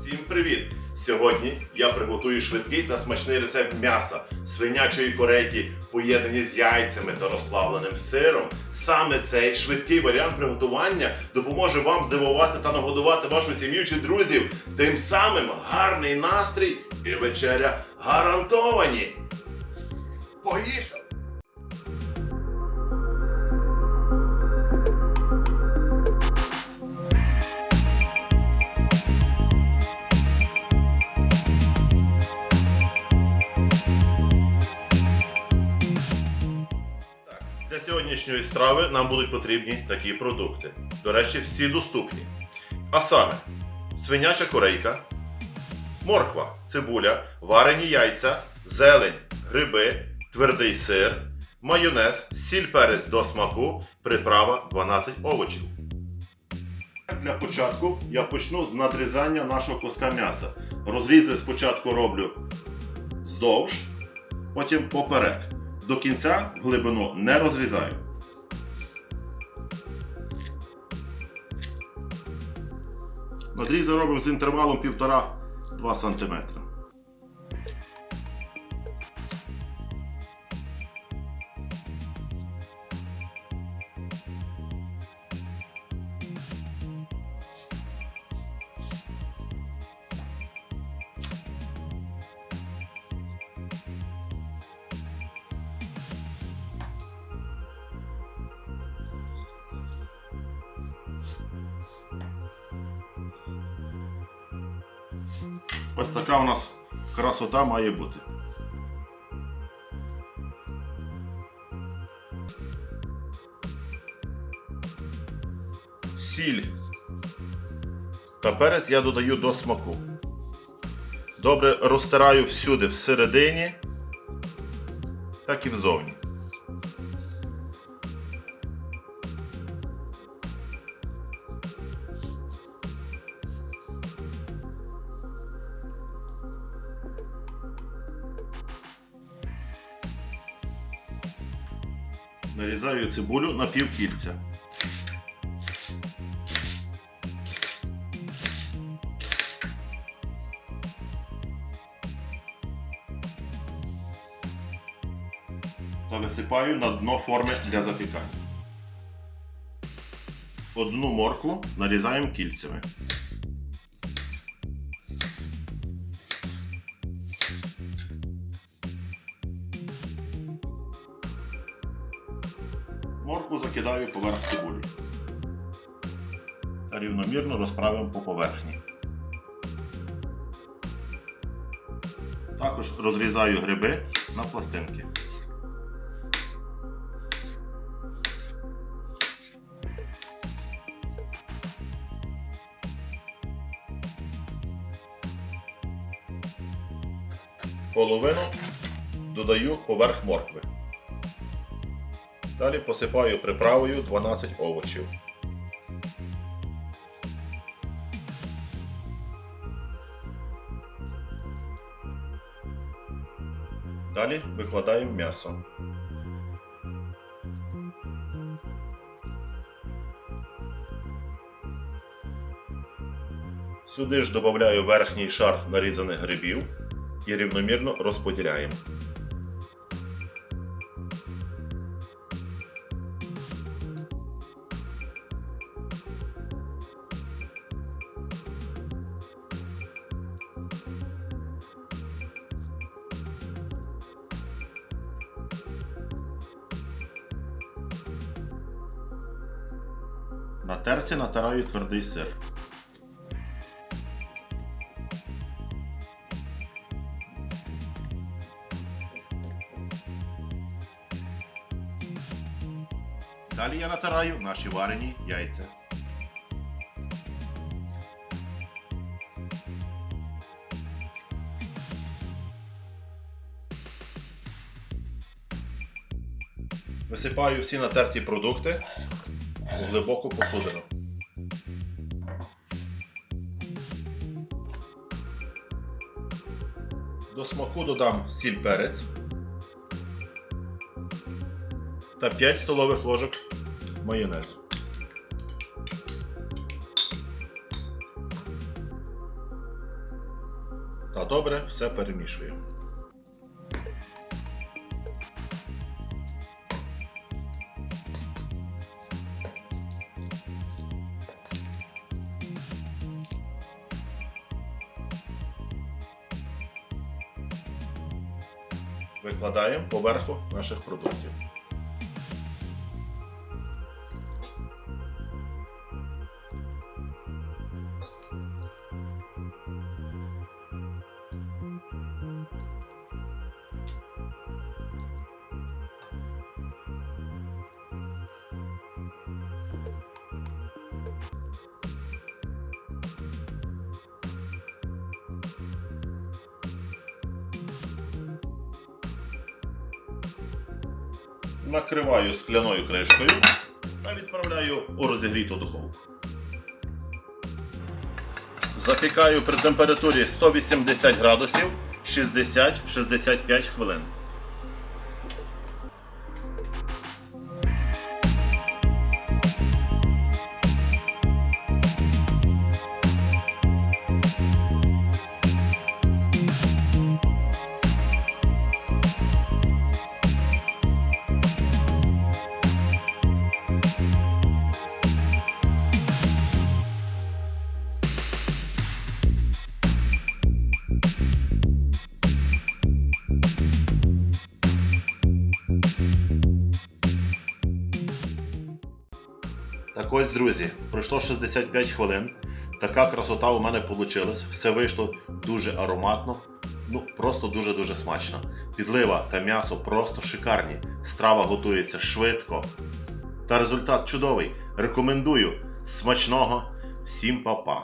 Всім привіт! Сьогодні я приготую швидкий та смачний рецепт м'яса свинячої корейки, поєднані з яйцями та розплавленим сиром. Саме цей швидкий варіант приготування допоможе вам здивувати та нагодувати вашу сім'ю чи друзів. Тим самим гарний настрій і вечеря гарантовані. Поїхали! Сьогоднішньої страви нам будуть потрібні такі продукти. До речі, всі доступні. А саме свиняча корейка, морква, цибуля, варені яйця, зелень, гриби, твердий сир, майонез, сіль перець до смаку, приправа 12 овочів. Для початку я почну з надрізання нашого куска м'яса. Розрізи спочатку роблю вздовж, потім поперек. До кінця глибину не розрізаю. Надрізи робимо з інтервалом 1,5-2 см. Ось така у нас красота має бути. Сіль та перець я додаю до смаку. Добре розтираю всюди всередині, так і взовні. Нарізаю цибулю на півкільця. Та висипаю на дно форми для запікання. Одну моркву нарізаємо кільцями. Моркву поверх цибулі. Та рівномірно розправимо по поверхні. Також розрізаю гриби на пластинки. Половину додаю поверх моркви. Далі посипаю приправою 12 овочів. Далі викладаємо м'ясо. Сюди ж додаю верхній шар нарізаних грибів і рівномірно розподіляємо. На терці натираю твердий сир. Далі я натираю наші варені яйця. Висипаю всі натерті продукти у глибоку посудину. До смаку додам сіль перець та 5 столових ложок майонезу. та добре все перемішуємо. Викладаємо поверху наших продуктів. Накриваю скляною кришкою та відправляю у розігріту духовку. Запікаю при температурі 180 градусів 60-65 хвилин. Так ось, друзі, пройшло 65 хвилин. Така красота у мене вийшла. Все вийшло дуже ароматно. Ну, просто дуже-дуже смачно. Підлива та м'ясо просто шикарні. Страва готується швидко. Та результат чудовий. Рекомендую. Смачного. Всім па-па.